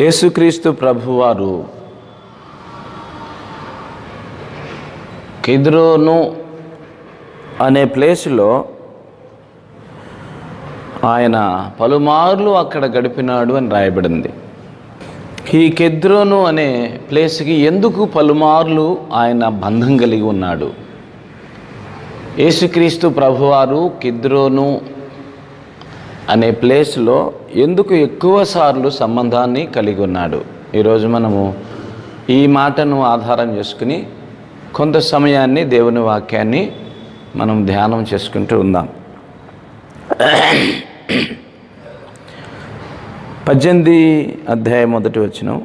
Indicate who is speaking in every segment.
Speaker 1: యేసుక్రీస్తు ప్రభువారు కిద్రోను అనే ప్లేస్లో ఆయన పలుమార్లు అక్కడ గడిపినాడు అని రాయబడింది. ఈ కెద్రోను అనే ప్లేస్కి ఎందుకు పలుమార్లు ఆయన బంధం కలిగి ఉన్నాడు? యేసుక్రీస్తు ప్రభువారు కిద్రోను అనే ప్లేస్లో ఎందుకు ఎక్కువ సార్లు సంబంధాన్ని కలిగి ఉన్నాడు? ఈరోజు మనము ఈ మాటను ఆధారం చేసుకుని కొంత సమయాన్ని దేవుని వాక్యాన్ని మనం ధ్యానం చేసుకుంటూ ఉందాం. పద్దెనిమిది అధ్యాయం మొదటి వచ్చిన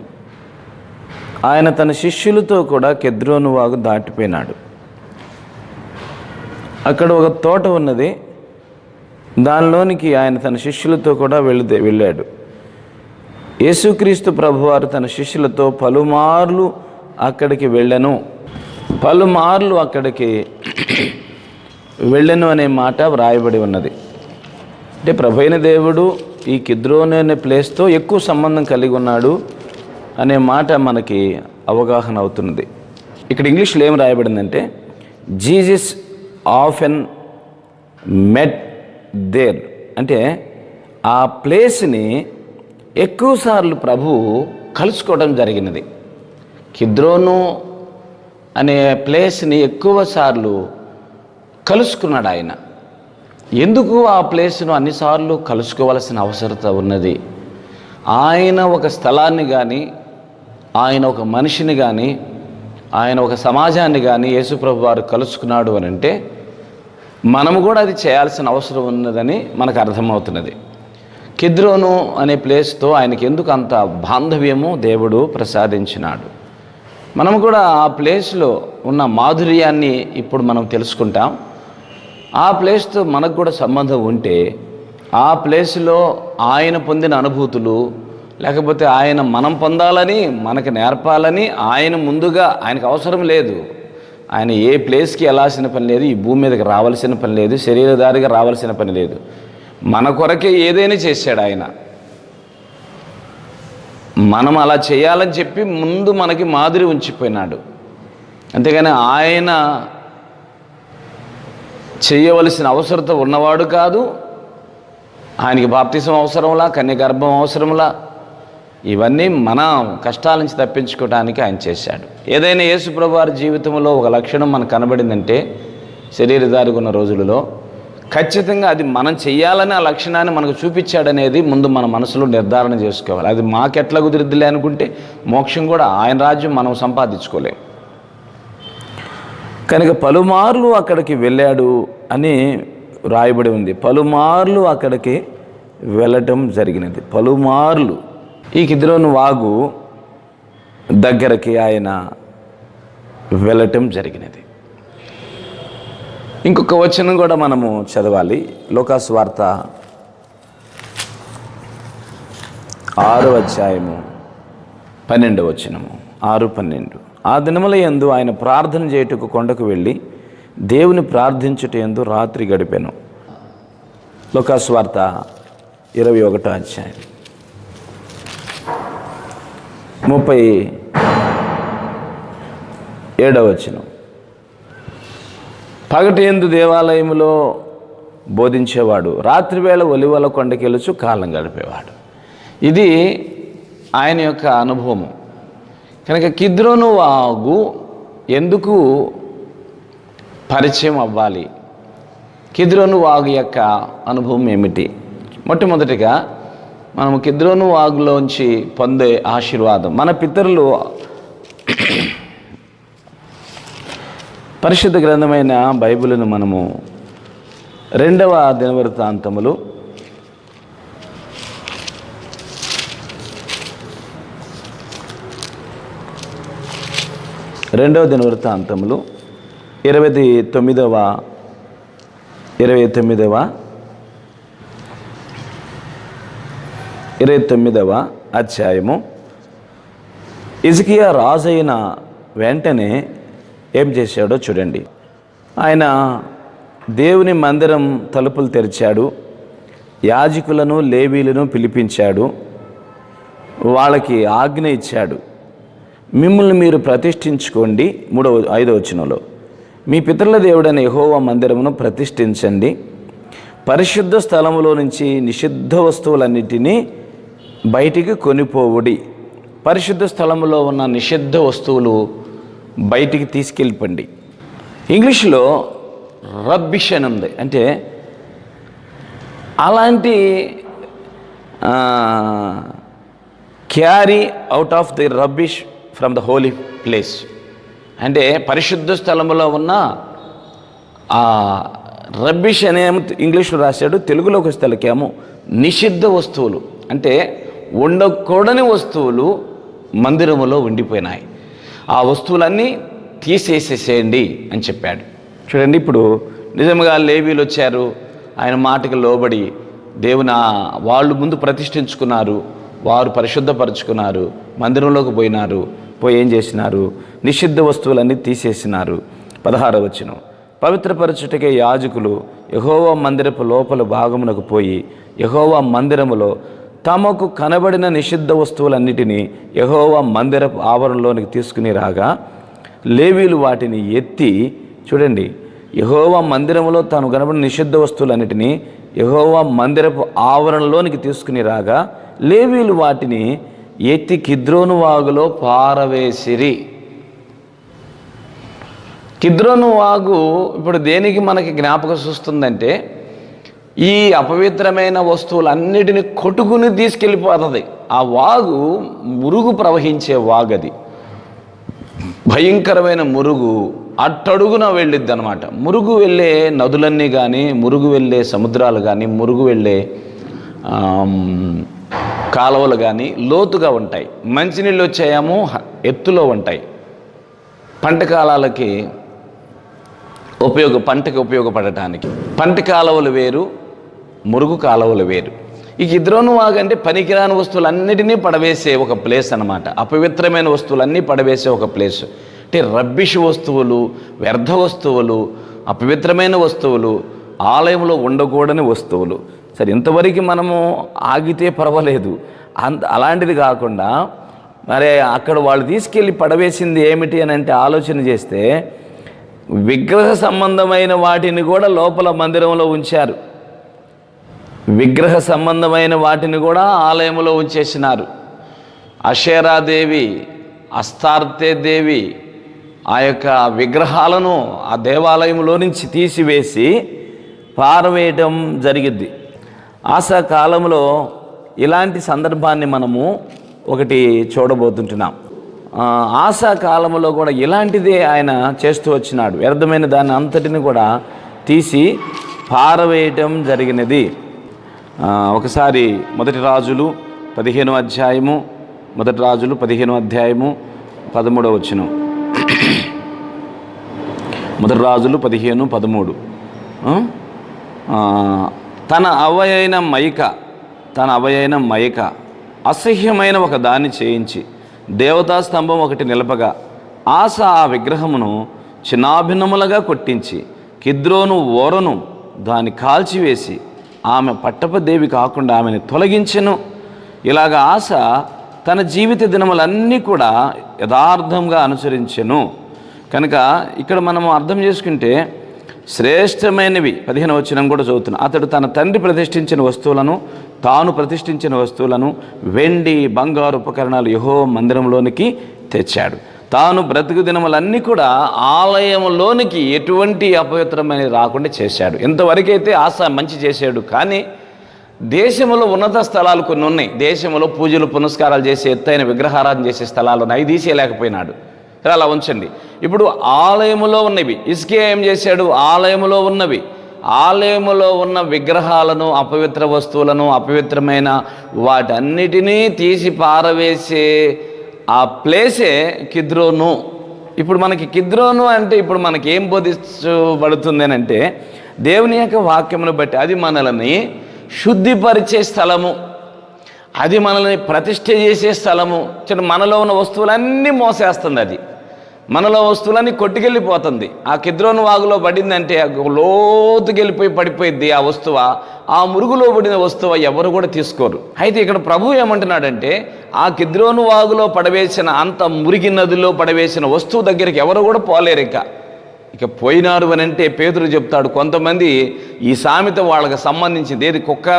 Speaker 1: ఆయన తన శిష్యులతో కూడా కెద్రోను వాగు దాటిపోయినాడు. అక్కడ ఒక తోట ఉన్నది. దానిలోనికి ఆయన తన శిష్యులతో కూడా వెళితే వెళ్ళాడు. యేసుక్రీస్తు ప్రభువారు తన శిష్యులతో పలుమార్లు అక్కడికి వెళ్ళను. పలుమార్లు అక్కడికి వెళ్ళను అనే మాట వ్రాయబడి ఉన్నది. అంటే ప్రభైన దేవుడు ఈ కిద్రోని అనే ప్లేస్తో ఎక్కువ సంబంధం కలిగి ఉన్నాడు అనే మాట మనకి అవగాహన అవుతున్నది. ఇక్కడ ఇంగ్లీష్లో ఏం రాయబడిందంటే Jesus of in met there. అంటే ఆ ప్లేస్ని ఎక్కువసార్లు ప్రభు కలుసుకోవడం జరిగినది. కిద్రోను అనే ప్లేస్ని ఎక్కువ సార్లు కలుసుకున్నాడు ఆయన. ఎందుకు ఆ ప్లేస్ను అన్నిసార్లు కలుసుకోవాల్సిన అవసరత ఉన్నది? ఆయన ఒక స్థలాన్ని కానీ ఆయన ఒక మనిషిని కానీ ఆయన ఒక సమాజాన్ని కానీ యేసుప్రభు వారు కలుసుకున్నాడు అని అంటే మనము కూడా అది చేయాల్సిన అవసరం ఉన్నదని మనకు అర్థమవుతున్నది. కిద్రోను అనే ప్లేస్తో ఆయనకి ఎందుకు అంత బాంధవ్యము దేవుడు ప్రసాదించినాడు. మనం కూడా ఆ ప్లేస్లో ఉన్న మాధుర్యాన్ని ఇప్పుడు మనం తెలుసుకుంటాం. ఆ ప్లేస్తో మనకు కూడా సంబంధం ఉంటే ఆ ప్లేస్లో ఆయన పొందిన అనుభూతులు లేకపోతే ఆయన మనం పొందాలని మనకు నేర్పాలని ఆయన ముందుగా ఆయనకు అవసరం లేదు. ఆయన ఏ ప్లేస్కి వెళ్ళాల్సిన పని లేదు ఈ భూమి మీదకి రావాల్సిన పని లేదు శరీరధారిగా రావాల్సిన పని లేదు. మన కొరకే ఏదైనా చేశాడు ఆయన. మనం అలా చేయాలని చెప్పి ముందు మనకి మాదిరి ఉంచిపోయినాడు. అంతేగాని ఆయన చేయవలసిన అవసరత ఉన్నవాడు కాదు. ఆయనకి బాప్తిసం అవసరంలా కన్యగర్భం అవసరంలా ఇవన్నీ మన కష్టాల నుంచి తప్పించుకోవడానికి ఆయన చేశాడు. ఏదైనా యేసుప్రభు వారి జీవితంలో ఒక లక్షణం మనకు కనబడిందంటే శరీరధారిగా ఉన్న రోజులలో ఖచ్చితంగా అది మనం చేయాలని ఆ లక్షణాన్ని మనకు చూపించాడనేది ముందు మన మనసులో నిర్ధారణ చేసుకోవాలి. అది మాకెట్లా కుదిరిద్దిలే అనుకుంటే మోక్షం కూడా ఆయన రాజ్యం మనం సంపాదించుకోలేం. కనుక పలుమార్లు అక్కడికి వెళ్ళాడు అని రాయబడి ఉంది. పలుమార్లు అక్కడికి వెళ్ళటం జరిగినది. పలుమార్లు ఈ కిద్రోను వాగు దగ్గరకి ఆయన వెళ్ళటం జరిగినది. ఇంకొక వచనం కూడా మనము చదవాలి. లోకాసు వార్త ఆరు అధ్యాయము పన్నెండు వచనము. ఆరు పన్నెండు. ఆ దినముల యందు ఆయన ప్రార్థన చేయుటకు కొండకు వెళ్ళి దేవుని ప్రార్థించుట ఎందు రాత్రి గడిపాను. లోకాసు వార్త ఇరవై ఒకటో అధ్యాయం. ముప్పై ఏడవ వచనం. పగటి ఎందు దేవాలయంలో బోధించేవాడు రాత్రివేళ ఒలివల కొండకెలుచు కాలం గడిపేవాడు. ఇది ఆయన యొక్క అనుభవము. కనుక కిద్రోను వాగు ఎందుకు పరిచయం అవ్వాలి? కిద్రోను వాగు యొక్క అనుభవం ఏమిటి? మొట్టమొదటిగా మనము కిద్రోను వాగులోంచి పొందే ఆశీర్వాదం. మన పితరులు పరిశుద్ధ గ్రంథమైన బైబిల్ను మనము రెండవ దినవృత్తాంతములు రెండవ దినవృత్తాంతములు ఇరవై తొమ్మిదవ ఇరవై తొమ్మిదవ ఇరవై తొమ్మిదవ అధ్యాయము. ఇజికియా రాజైన వెంటనే ఏం చేశాడో చూడండి. ఆయన దేవుని మందిరం తలుపులు తెరిచాడు. యాజకులను లేవీలను పిలిపించాడు. వాళ్ళకి ఆజ్ఞ ఇచ్చాడు. మిమ్మల్ని మీరు ప్రతిష్ఠించుకోండి. మూడవ ఐదవ వచనంలో. మీ పితరుల దేవుడైన యహోవ మందిరమును ప్రతిష్ఠించండి. పరిశుద్ధ స్థలములో నుంచి నిషిద్ధ వస్తువులన్నిటినీ బయటికి కొనిపోవుడి. పరిశుద్ధ స్థలంలో ఉన్న నిషిద్ధ వస్తువులు బయటికి తీసుకెళ్ళిపండి. ఇంగ్లీష్లో రబ్బిష్ అని ఉంది. అంటే అలాంటి carry out of the rubbish from the holy place. అంటే పరిశుద్ధ స్థలంలో ఉన్న ఆ రబ్బిష్ అనే ఇంగ్లీష్లో రాశాడు. తెలుగులోకి వస్తే నిషిద్ధ వస్తువులు. అంటే ఉండకూడని వస్తువులు మందిరములో ఉండిపోయినాయి. ఆ వస్తువులన్నీ తీసేసేసేయండి అని చెప్పాడు. చూడండి ఇప్పుడు నిజంగా లేవీలు వచ్చారు. ఆయన మాటకి లోబడి దేవుని వాళ్ళు ముందు ప్రతిష్ఠించుకున్నారు. వారు పరిశుద్ధపరుచుకున్నారు. మందిరంలోకి పోయినారు. పోయి ఏం చేసినారు? నిషిద్ధ వస్తువులన్నీ తీసేసినారు. పదహార వచ్చిన పవిత్రపరచుటకే యాజకులు యహోవా మందిరపు లోపల భాగమునకు పోయి యహోవా మందిరములో తమకు కనబడిన నిషిద్ధ వస్తువులన్నిటినీ యహోవా మందిరపు ఆవరణలోనికి తీసుకుని రాగా లేవీలు వాటిని ఎత్తి చూడండి యహోవా మందిరంలో తాను కనబడిన నిషిద్ధ వస్తువులన్నిటినీ యహోవా మందిరపు ఆవరణలోనికి తీసుకుని రాగా లేవీలు వాటిని ఎత్తి కిద్రోను వాగులో పారవేసిరి. కిద్రోను వాగు ఇప్పుడు దేనికి మనకి జ్ఞాపకం చూస్తుందంటే ఈ అపవిత్రమైన వస్తువులన్నిటిని కొట్టుకుని తీసుకెళ్ళిపోతుంది. ఆ వాగు మురుగు ప్రవహించే వాగది. భయంకరమైన మురుగు అట్టడుగున వెళ్ళిద్ది అనమాట మురుగు వెళ్ళే నదులన్నీ కానీ మురుగు వెళ్ళే సముద్రాలు కానీ మురుగు వెళ్ళే కాలువలు కానీ లోతుగా ఉంటాయి. మంచినీళ్ళు వచ్చాయేమో ఎత్తులో ఉంటాయి. పంట కాలాలకి ఉపయోగ పంటకి ఉపయోగపడటానికి. పంట కాలువలు వేరు మురుగు కాలువలు వేరు. ఇక ఇద్దరును వాగంటే పనికిరాని వస్తువులన్నిటినీ పడవేసే ఒక ప్లేస్ అన్నమాట. అపవిత్రమైన వస్తువులన్నీ పడవేసే ఒక ప్లేస్. అంటే రబ్బిష్ వస్తువులు వ్యర్థ వస్తువులు అపవిత్రమైన వస్తువులు ఆలయంలో ఉండకూడని వస్తువులు. సరే ఇంతవరకు మనము ఆగితే పర్వాలేదు. అంత అలాంటిది కాకుండా మరి అక్కడ వాళ్ళు తీసుకెళ్ళి పడవేసింది ఏమిటి అని అంటే ఆలోచన చేస్తే విగ్రహ సంబంధమైన వాటిని కూడా లోపల మందిరంలో ఉంచారు. విగ్రహ సంబంధమైన వాటిని కూడా ఆలయంలో ఉంచేసినారు. అషేరాదేవి అస్తార్తే దేవి ఆ యొక్క విగ్రహాలను ఆ దేవాలయంలో నుంచి తీసివేసి పారవేయటం జరిగిద్ది. ఆశా కాలంలో ఇలాంటి సందర్భాన్ని మనము ఒకటి చూడబోతుంటున్నాం. ఆశా కాలంలో కూడా ఇలాంటిదే ఆయన చేస్తూ వచ్చినాడు. వ్యర్థమైన దాన్ని అంతటిని కూడా తీసి పారవేయటం జరిగినది. ఒకసారి మొదటి రాజులు పదిహేను అధ్యాయము మొదటి రాజులు పదిహేను అధ్యాయము పదమూడవ వచనం. మొదటి రాజులు పదిహేను పదమూడు. తన అవయైన మైక తన అవయైన మైక అసహ్యమైన ఒక దాన్ని చేయించి దేవతా స్తంభం ఒకటి నిలపగా ఆశ ఆ విగ్రహమును చిన్నాభిన్నములుగా కొట్టించి కిద్రోను ఓరను దాన్ని కాల్చివేసి ఆమె పట్టపదేవి కాకుండా ఆమెను తొలగించెను. ఇలాగ ఆశ తన జీవిత దినములన్నీ కూడా యథార్థంగా అనుసరించెను. కనుక ఇక్కడ మనం అర్థం చేసుకుంటే శ్రేష్టమైనవి పదిహేను వచ్చిన కూడా చదువుతున్నాం. అతడు తన తండ్రి ప్రతిష్ఠించిన వస్తువులను తాను ప్రతిష్ఠించిన వస్తువులను వెండి బంగారు ఉపకరణాలు యహో మందిరంలోనికి తెచ్చాడు. తాను బ్రతుకు దినములన్నీ కూడా ఆలయంలోనికి ఎటువంటి అపవిత్రమైనవి రాకుండా చేశాడు. ఇంతవరకైతే ఆశ మంచి చేశాడు. కానీ దేశంలో ఉన్నత స్థలాలు కొన్ని ఉన్నాయి. దేశంలో పూజలు పునస్కారాలు చేసే ఎత్తైన విగ్రహారాధన చేసే స్థలాలు ఉన్నాయి. తీసేయలేకపోయినాడు. అలా ఉంచండి. ఇప్పుడు ఆలయములో ఉన్నవి. ఇసుకే ఏం చేశాడు? ఆలయములో ఉన్నవి. ఆలయములో ఉన్న విగ్రహాలను అపవిత్ర వస్తువులను అపవిత్రమైన వాటన్నిటినీ తీసి పారవేసే ఆ ప్లేసే కిద్రోను. ఇప్పుడు మనకి కిద్రోను అంటే ఇప్పుడు మనకి ఏం బోధించబడుతుంది అని అంటే దేవుని యొక్క వాక్యమును బట్టి అది మనల్ని శుద్ధిపరిచే స్థలము. అది మనల్ని ప్రతిష్ఠ చేసే స్థలము. చిన్న మనలో ఉన్న వస్తువులన్నీ మోసేస్తుంది అది. మనలో వస్తువులన్నీ కొట్టుకెళ్ళిపోతుంది. ఆ కిద్రోను వాగులో పడిందంటే ఆ లోతుకెళ్ళిపోయి పడిపోయింది ఆ వస్తువ. ఆ మురుగులో పడిన వస్తువ ఎవరు కూడా తీసుకోరు. అయితే ఇక్కడ ప్రభు ఏమంటున్నాడంటే ఆ కిద్రోను వాగులో పడవేసిన అంత మురిగి నదిలో పడవేసిన వస్తువు దగ్గరికి ఎవరు కూడా పోలేరు ఇక. ఇక పోయినారు అని అంటే పేదలు చెప్తాడు కొంతమంది ఈ సామెత వాళ్ళకి సంబంధించింది. ఏది కుక్క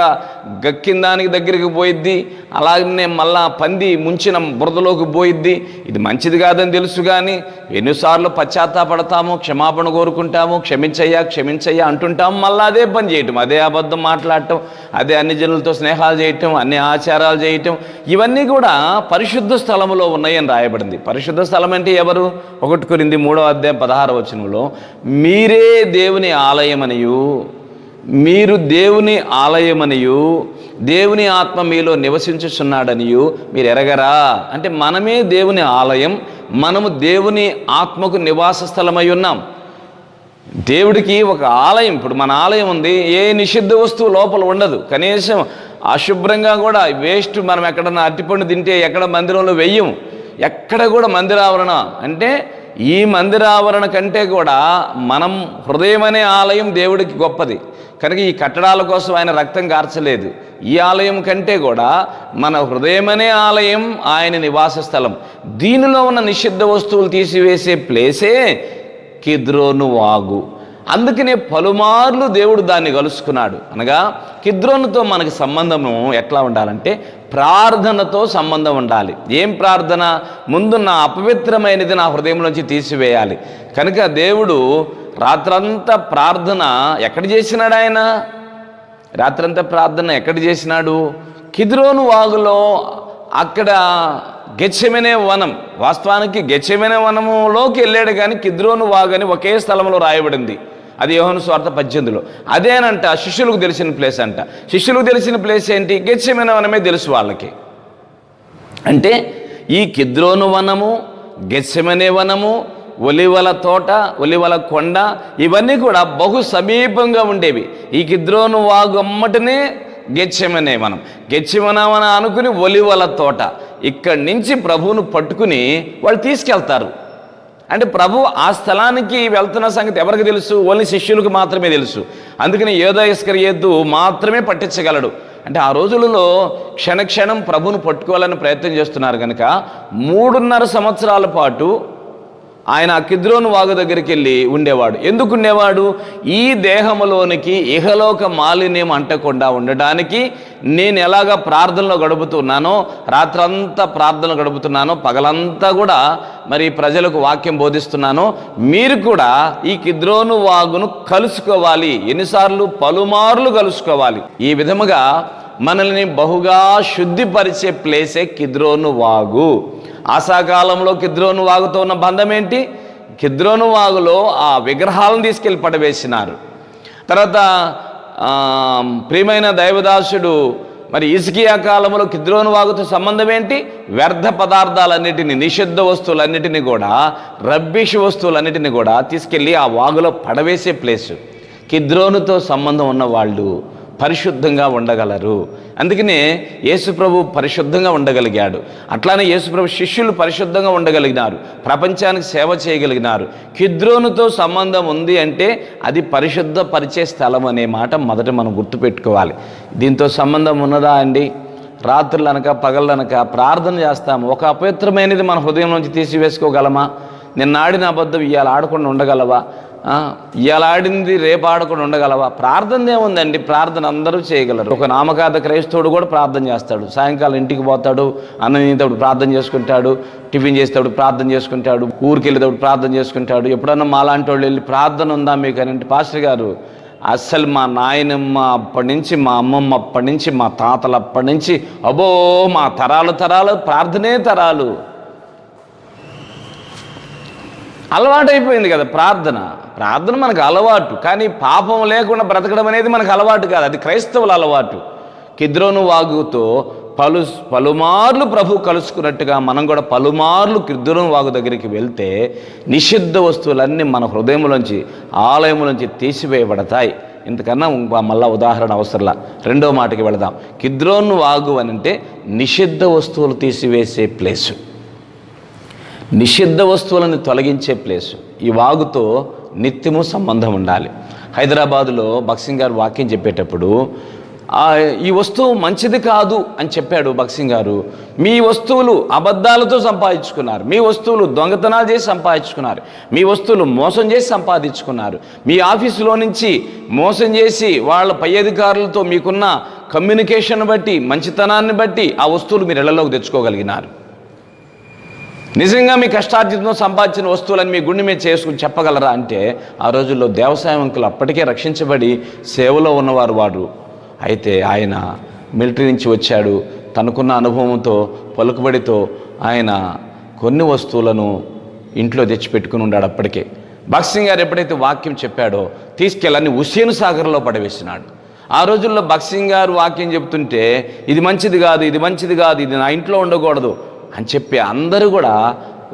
Speaker 1: గక్కిన దానికి దగ్గరికి పోయిద్ది అలాగనే మళ్ళా పంది ముంచిన బురదలోకి పోయిద్ది ఇది మంచిది కాదని తెలుసు కానీ ఎన్నిసార్లు పశ్చాత్తాపడతాము క్షమాపణ కోరుకుంటాము క్షమించయ్యా క్షమించయ్యా అంటుంటాము మళ్ళీ అదే పని చేయటం అదే అబద్ధం మాట్లాడటం అదే అన్ని జనులతో స్నేహాలు చేయటం అన్ని ఆచారాలు చేయటం. ఇవన్నీ కూడా పరిశుద్ధ స్థలంలో ఉన్నాయని రాయబడింది. పరిశుద్ధ స్థలం అంటే ఎవరు? ఒకటి కొరింది మూడో అధ్యాయం పదహార వచనంలో మీరే దేవుని ఆలయమనియు మీరు దేవుని ఆలయమనియు దేవుని ఆత్మ మీలో నివసించుచున్నాడనియు మీరు ఎరగరా? అంటే మనమే దేవుని ఆలయం మనము దేవుని ఆత్మకు నివాస స్థలమై ఉన్నాం. దేవుడికి ఒక ఆలయం ఇప్పుడు మన ఆలయం ఉంది ఏ నిషిద్ధ వస్తువు లోపల ఉండదు. కనీసం అశుభ్రంగా కూడా వేస్ట్ మనం ఎక్కడన్నా అట్టిపండు తింటే ఎక్కడ మందిరంలో వెయ్యం ఎక్కడ కూడా మందిరావరణ అంటే ఈ మందిరావరణ కంటే కూడా మనం హృదయం అనే ఆలయం దేవుడికి గొప్పది. కనుక ఈ కట్టడాల కోసం ఆయన రక్తం కార్చలేదు ఈ ఆలయం కంటే కూడా మన హృదయమనే ఆలయం ఆయన నివాస స్థలం. దీనిలో ఉన్న నిషిద్ధ వస్తువులు తీసివేసే ప్లేసే కిద్రోను వాగు. అందుకనే పలుమార్లు దేవుడు దాన్ని కలుసుకున్నాడు. అనగా కిద్రోనుతో మనకి సంబంధము ఎట్లా ఉండాలంటే ప్రార్థనతో సంబంధం ఉండాలి. ఏం ప్రార్థన? ముందు నా అపవిత్రమైనది నా హృదయంలోంచి తీసివేయాలి. కనుక దేవుడు రాత్రంతా ప్రార్థన ఎక్కడ చేసినాడు ఆయన? రాత్రంతా ప్రార్థన ఎక్కడ చేసినాడు? కిద్రోను వాగులో అక్కడ గెచ్చమనే వనం వాస్తవానికి గెచ్చమనే వనములోకి వెళ్ళాడు కానీ కిద్రోను వాగని ఒకే స్థలంలో రాయబడింది. అది యోహను స్వార్థ పద్దెనిమిదిలో. అదేనంట శిష్యులకు తెలిసిన ప్లేస్ అంట. శిష్యులకు తెలిసిన ప్లేస్ ఏంటి? గెచ్చమైన వనమే తెలుసు వాళ్ళకి. అంటే ఈ కిద్రోను వనము గెచ్చమనే వనము ఒలివల తోట ఒలివల కొండ ఇవన్నీ కూడా బహు సమీపంగా ఉండేవి. ఈ కిద్రోను వాగు అమ్మటనే గెచ్చమనే మనం గెచ్చమనామని అనుకుని ఒలివల తోట. ఇక్కడి నుంచి ప్రభువును పట్టుకుని వాళ్ళు తీసుకెళ్తారు. అంటే ప్రభు ఆ స్థలానికి వెళ్తున్న సంగతి ఎవరికి తెలుసు? ఓన్లీ శిష్యులకు మాత్రమే తెలుసు. అందుకని ఏదో ఇస్కరియేద్దు మాత్రమే పట్టించగలడు. అంటే ఆ రోజులలో క్షణక్షణం ప్రభును పట్టుకోవాలని ప్రయత్నం చేస్తున్నారు కనుక మూడున్నర సంవత్సరాల పాటు ఆయన ఆ కిద్రోను వాగు దగ్గరికి వెళ్ళి ఉండేవాడు. ఎందుకు ఉండేవాడు? ఈ దేహములోనికి ఇహలోక మాలిన్యం అంటకుండా ఉండడానికి నేను ఎలాగ ప్రార్థనలో గడుపుతున్నానో రాత్రంతా ప్రార్థనలు గడుపుతున్నానో పగలంతా కూడా మరి ప్రజలకు వాక్యం బోధిస్తున్నానో మీరు కూడా ఈ కిద్రోను వాగును కలుసుకోవాలి. ఎన్నిసార్లు? పలుమార్లు కలుసుకోవాలి. ఈ విధముగా మనల్ని బహుగా శుద్ధిపరిచే ప్లేసే కిద్రోను వాగు. ఆశాకాలంలో కిద్రోను వాగుతో ఉన్న బంధం ఏంటి కిద్రోను వాగులో ఆ విగ్రహాలను తీసుకెళ్ళి పడవేసినారు. తర్వాత ప్రియమైన దైవదాసుడు మరి ఇసుకియా కాలంలో కిద్రోను వాగుతో సంబంధం ఏంటి వ్యర్థ పదార్థాలన్నిటిని నిషిద్ధ వస్తువులన్నిటిని కూడా రబ్బిష్ వస్తువులన్నిటిని కూడా తీసుకెళ్ళి ఆ వాగులో పడవేసే ప్లేసు. కిద్రోనుతో సంబంధం ఉన్న వాళ్ళు పరిశుద్ధంగా ఉండగలరు. అందుకనే యేసుప్రభు పరిశుద్ధంగా ఉండగలిగాడు. అట్లానే యేసుప్రభు శిష్యులు పరిశుద్ధంగా ఉండగలిగినారు. ప్రపంచానికి సేవ చేయగలిగినారు. కిద్రోనుతో సంబంధం ఉంది అంటే అది పరిశుద్ధ పరిచే స్థలం అనే మాట మొదట మనం గుర్తుపెట్టుకోవాలి. దీంతో సంబంధం ఉన్నదా అండి? రాత్రులు అనక పగళ్ళనక ప్రార్థన చేస్తాము. ఒక అపవిత్రమైనది మన హృదయం నుంచి తీసివేసుకోగలమా? నిన్నాడిన అబద్ధం ఇవాళ ఆడకుండా ఉండగలవా? ఎలాడింది ఆడింది రేపు ఆడకుండా ఉండగలవా? ప్రార్థన ఏముందండి? ప్రార్థన అందరూ చేయగలరు. ఒక నామకాత క్రైస్తవుడు కూడా ప్రార్థన చేస్తాడు. సాయంకాలం ఇంటికి పోతాడు అన్నం తినేటప్పుడు ప్రార్థన చేసుకుంటాడు టిఫిన్ చేసేటప్పుడు ప్రార్థన చేసుకుంటాడు ఊరికి వెళ్ళేటప్పుడు ప్రార్థన చేసుకుంటాడు. ఎప్పుడన్నా మాలాంటి వాళ్ళు వెళ్ళి ప్రార్థన ఉందా మీకు అని అంటే పాస్టర్ గారు అసలు మా నాయనమ్మ అప్పటి నుంచి మా అమ్మమ్మ అప్పటి నుంచి మా తాతలు అప్పటి నుంచి అబో మా తరాలు తరాలు ప్రార్థనే తరాలు. అలవాటైపోయింది కదా ప్రార్థన. ప్రార్థన మనకు అలవాటు కానీ పాపం లేకుండా బ్రతకడం అనేది మనకు అలవాటు కాదు. అది క్రైస్తవుల అలవాటు. కిద్రోను వాగుతో పలు పలుమార్లు ప్రభు కలుసుకున్నట్టుగా మనం కూడా పలుమార్లు కిద్రోను వాగు దగ్గరికి వెళ్తే నిషిద్ధ వస్తువులన్నీ మన హృదయంలోంచి ఆలయంలోంచి తీసివేయబడతాయి. ఇంతకన్నా మళ్ళా ఉదాహరణ అవసరంలా. రెండో మాటకి వెళదాం. కిద్రోను వాగు అని అంటే నిషిద్ధ వస్తువులు తీసివేసే ప్లేసు. నిషిద్ధ వస్తువులను తొలగించే ప్లేసు. ఈ వాగుతో నిత్యము సంబంధం ఉండాలి. హైదరాబాదులో బక్సింగ్ గారు వాక్యం చెప్పేటప్పుడు ఈ వస్తువు మంచిది కాదు అని చెప్పాడు బక్సింగ్ గారు. మీ వస్తువులు అబద్ధాలతో సంపాదించుకున్నారు. మీ వస్తువులు దొంగతనాలు చేసి సంపాదించుకున్నారు. మీ వస్తువులు మోసం చేసి సంపాదించుకున్నారు. మీ ఆఫీసులో నుంచి మోసం చేసి వాళ్ళ పై అధికారులతో మీకున్న కమ్యూనికేషన్ బట్టి మంచితనాన్ని బట్టి ఆ వస్తువులు మీరు ఇళ్ళలోకి తెచ్చుకోగలిగినారు. నిజంగా మీ కష్టార్జితంతో సంపాదించిన వస్తువులను మీ గుండె మీద చేసుకుని చెప్పగలరా అంటే ఆ రోజుల్లో దేవసాయంకులు అప్పటికే రక్షించబడి సేవలో ఉన్నవారు వారు. అయితే ఆయన మిలిటరీ నుంచి వచ్చాడు. తనకున్న అనుభవంతో పలుకుబడితో ఆయన కొన్ని వస్తువులను ఇంట్లో తెచ్చిపెట్టుకుని ఉన్నాడు అప్పటికే. భక్సింగ్ గారు ఎప్పుడైతే వాక్యం చెప్పాడో తీసుకెళ్ళని హుస్సేన్ సాగర్లో పడవేసినాడు. ఆ రోజుల్లో భక్సింగ్ గారు వాక్యం చెప్తుంటే ఇది మంచిది కాదు ఇది మంచిది కాదు ఇది నా ఇంట్లో ఉండకూడదు అని చెప్పి అందరూ కూడా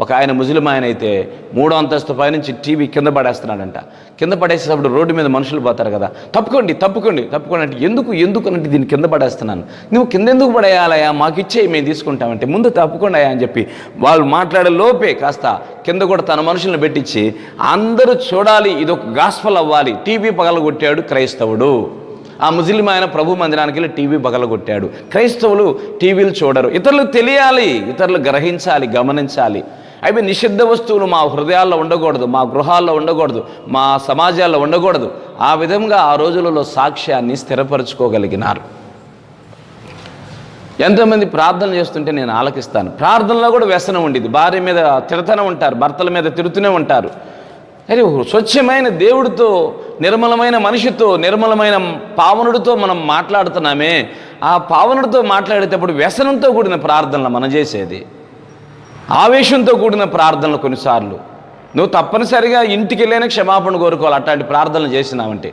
Speaker 1: ఒక ఆయన ముస్లిం ఆయన అయితే మూడో అంతస్తు పైనుంచి టీవీ కింద పడేస్తున్నాడంట. కింద పడేసేటప్పుడు రోడ్డు మీద మనుషులు పోతారు కదా. తప్పుకోండి తప్పుకోండి తప్పుకోండి అంటే ఎందుకు ఎందుకు అంటే దీన్ని కింద పడేస్తున్నాను. నువ్వు కింద ఎందుకు పడేయాలయా మాకు ఇచ్చే మేము తీసుకుంటామంటే ముందు తప్పుకోండి అయ్యా అని చెప్పి వాళ్ళు మాట్లాడే లోపే కాస్త కింద కూడా తన మనుషులను పెట్టించి అందరూ చూడాలి ఇది ఒక గాస్పల్ అవ్వాలి. టీవీ పగలగొట్టాడు క్రైస్తవుడు. ఆ ముస్లిం ఆయన ప్రభు మందిరానికి వెళ్ళి టీవీ బగలగొట్టాడు. క్రైస్తవులు టీవీలు చూడరు. ఇతరులు తెలియాలి ఇతరులు గ్రహించాలి గమనించాలి. అవి నిషిద్ధ వస్తువులు మా హృదయాల్లో ఉండకూడదు మా గృహాల్లో ఉండకూడదు మా సమాజాల్లో ఉండకూడదు. ఆ విధంగా ఆ రోజులలో సాక్ష్యాన్ని స్థిరపరచుకోగలిగినారు. ఎంతోమంది ప్రార్థన చేస్తుంటే నేను ఆలకిస్తాను. ప్రార్థనలో కూడా వ్యసనం ఉండేది. భార్య మీద తిడతనే ఉంటారు భర్తల మీద తిడుతూనే ఉంటారు. అరే స్వచ్ఛమైన దేవుడితో నిర్మలమైన మనిషితో నిర్మలమైన పావనుడితో మనం మాట్లాడుతున్నామే. ఆ పావనుడితో మాట్లాడేటప్పుడు వ్యసనంతో కూడిన ప్రార్థనలు మనం చేసేది. ఆవేశంతో కూడిన ప్రార్థనలు కొన్నిసార్లు. నువ్వు తప్పనిసరిగా ఇంటికి వెళ్ళైనా క్షమాపణ కోరుకోవాలి అట్లాంటి ప్రార్థనలు చేసినావంటే.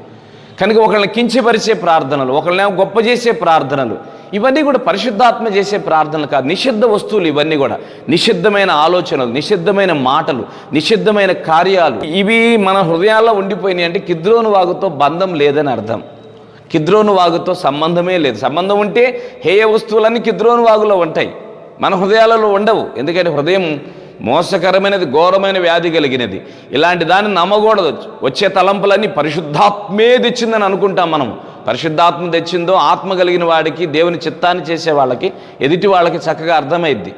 Speaker 1: కనుక ఒకళ్ళని కించపరిచే ప్రార్థనలు ఒకళ్ళని గొప్ప చేసే ప్రార్థనలు ఇవన్నీ కూడా పరిశుద్ధాత్మ చేసే ప్రార్థనలు కాదు. నిషిద్ధ వస్తువులు ఇవన్నీ కూడా నిషిద్ధమైన ఆలోచనలు నిషిద్ధమైన మాటలు నిషిద్ధమైన కార్యాలు ఇవి మన హృదయాల్లో ఉండిపోయినాయి అంటే కిద్రోను వాగుతో బంధం లేదని అర్థం. కిద్రోను వాగుతో సంబంధమే లేదు. సంబంధం ఉంటే హేయ వస్తువులన్నీ కిద్రోను వాగులో ఉంటాయి. మన హృదయాలలో ఉండవు. ఎందుకంటే హృదయం మోసకరమైనది ఘోరమైన వ్యాధి కలిగినది. ఇలాంటి దాన్ని నమ్మకూడదు. వచ్చే తలంపులన్నీ పరిశుద్ధాత్మే తెచ్చిందని అనుకుంటాం మనం. పరిశుద్ధాత్మ తెచ్చిందో ఆత్మ కలిగిన వాడికి దేవుని చిత్తాన్ని చేసే వాళ్ళకి ఎదుటి వాళ్ళకి చక్కగా అర్థమైద్ది.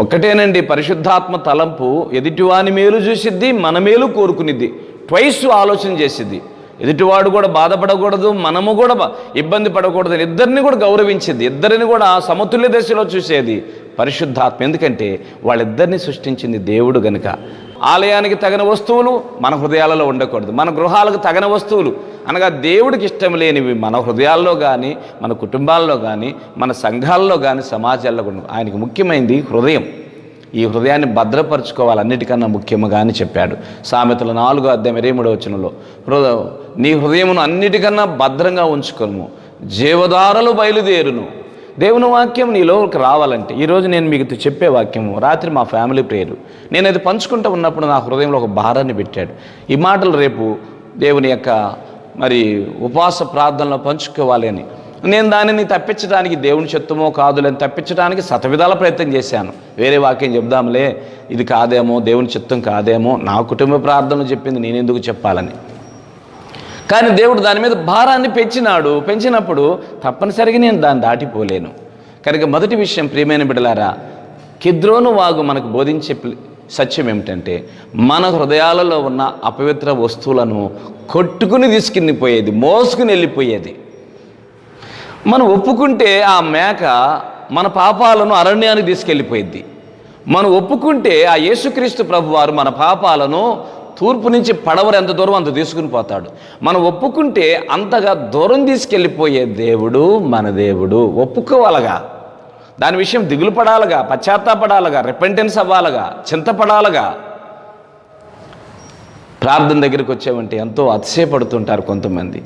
Speaker 1: ఒక్కటేనండి పరిశుద్ధాత్మ తలంపు ఎదుటివాని మేలు చూసిద్ది మన మేలు కోరుకునిద్ది. ట్వైస్ ఆలోచన చేసిద్ది. ఎదుటివాడు కూడా బాధపడకూడదు మనము కూడా ఇబ్బంది పడకూడదు ఇద్దరిని కూడా గౌరవించింది ఇద్దరిని కూడా సమతుల్య దశలో చూసేది పరిశుద్ధాత్మ. ఎందుకంటే వాళ్ళిద్దరిని సృష్టించింది దేవుడు గనుక. ఆలయానికి తగిన వస్తువులు మన హృదయాలలో ఉండకూడదు. మన గృహాలకు తగిన వస్తువులు. అనగా దేవుడికి ఇష్టం లేనివి మన హృదయాల్లో కానీ మన కుటుంబాల్లో కానీ మన సంఘాల్లో కానీ సమాజాల్లో కూడా ఆయనకి ముఖ్యమైనది హృదయం. ఈ హృదయాన్ని భద్రపరచుకోవాలి అన్నిటికన్నా ముఖ్యముగా అని చెప్పాడు. సామెతలు నాలుగో అధ్యాయం ఇరవై మూడో వచనంలో హృదయ నీ హృదయమును అన్నిటికన్నా భద్రంగా ఉంచుకోము జీవదారలు బయలుదేరును. దేవుని వాక్యం నీలోకి రావాలంటే ఈరోజు నేను మీకు చెప్పే వాక్యము రాత్రి మా ఫ్యామిలీ ప్రేయరు నేను అది పంచుకుంటూ ఉన్నప్పుడు నా హృదయంలో ఒక భారాన్ని పెట్టాడు. ఈ మాటలు రేపు దేవుని యొక్క మరి ఉపవాస ప్రార్థనలో పంచుకోవాలి అని. నేను దానిని తప్పించడానికి దేవుని చెత్తమో కాదులని తప్పించడానికి శతవిధాల ప్రయత్నం చేశాను. వేరే వాక్యం చెప్దాంలే ఇది కాదేమో దేవుని చిత్తం కాదేమో నా కుటుంబ ప్రార్థన చెప్పింది నేను ఎందుకు చెప్పాలని. కానీ దేవుడు దాని మీద భారాన్ని పెంచినాడు. పెంచినప్పుడు తప్పనిసరిగా నేను దాన్ని దాటిపోలేను. కనుక మొదటి విషయం ప్రియమైన బిడ్డలారా కిద్రోను వాగు మనకు బోధించే సత్యం ఏమిటంటే మన హృదయాలలో ఉన్న అపవిత్ర వస్తువులను కొట్టుకుని తీసుకుని పోయేది మోసుకుని వెళ్ళిపోయేది. మనం ఒప్పుకుంటే ఆ మేక మన పాపాలను అరణ్యానికి తీసుకెళ్ళిపోయింది. మనం ఒప్పుకుంటే ఆ యేసుక్రీస్తు ప్రభువారు మన పాపాలను తూర్పు నుంచి పడవరు ఎంత దూరం అంత తీసుకుని పోతాడు. మనం ఒప్పుకుంటే అంతగా దూరం తీసుకెళ్ళిపోయే దేవుడు మన దేవుడు. ఒప్పుకోవాలగా. దాని విషయం దిగులు పడాలగా పశ్చాత్తాపడాలగా రిపెంటెన్స్ అవ్వాలగా చింతపడాలగా. ప్రార్థన దగ్గరికి వచ్చామంటే ఎంతో అతిశయపడుతుంటారు కొంతమంది.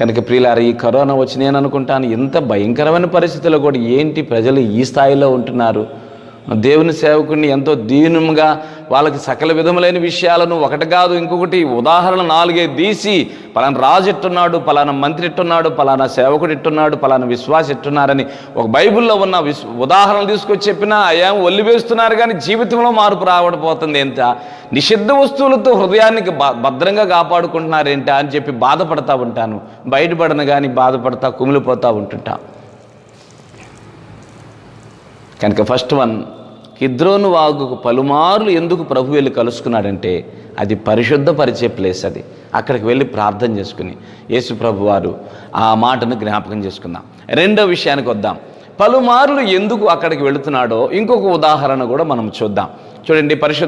Speaker 1: కనుక ప్రియులారు ఈ కరోనా వచ్చి నేను అనుకుంటాను ఇంత భయంకరమైన పరిస్థితుల్లో కూడా ఏంటి ప్రజలు ఈ స్థాయిలో ఉంటున్నారు? దేవుని సేవకుడిని ఎంతో దీనంగా వాళ్ళకి సకల విధములైన విషయాలను ఒకటి కాదు ఇంకొకటి ఉదాహరణ నాలుగే తీసి పలానా రాజు ఎట్టున్నాడు పలానా మంత్రి ఎట్టున్నాడు పలానా సేవకుడు ఎట్టున్నాడు పలానా విశ్వాస ఎట్టున్నారని ఒక బైబిల్లో ఉన్న విస్ ఉదాహరణలు తీసుకొచ్చి చెప్పినా ఏం ఒల్లి వేస్తున్నారు కానీ జీవితంలో మార్పు రావడపోతుంది ఎంత నిషిద్ధ వస్తువులతో హృదయానికి భద్రంగా కాపాడుకుంటున్నారేంటా? అని చెప్పి బాధపడతా ఉంటాను. బయటపడను కానీ బాధపడతా కుమిలిపోతూ ఉంటుంటా. కనుక ఫస్ట్ వన్ కిద్రోను వాగుకు పలుమార్లు ఎందుకు ప్రభు వెళ్ళి కలుసుకున్నాడంటే అది పరిశుద్ధపరిచే ప్లేస్ అది. అక్కడికి వెళ్ళి ప్రార్థన చేసుకుని యేసు ప్రభు వారు ఆ మాటను జ్ఞాపకం చేసుకుందాం. రెండో విషయానికి వద్దాం. పలుమార్లు ఎందుకు అక్కడికి వెళుతున్నాడో ఇంకొక ఉదాహరణ కూడా మనం చూద్దాం. చూడండి పరిశుద్ధ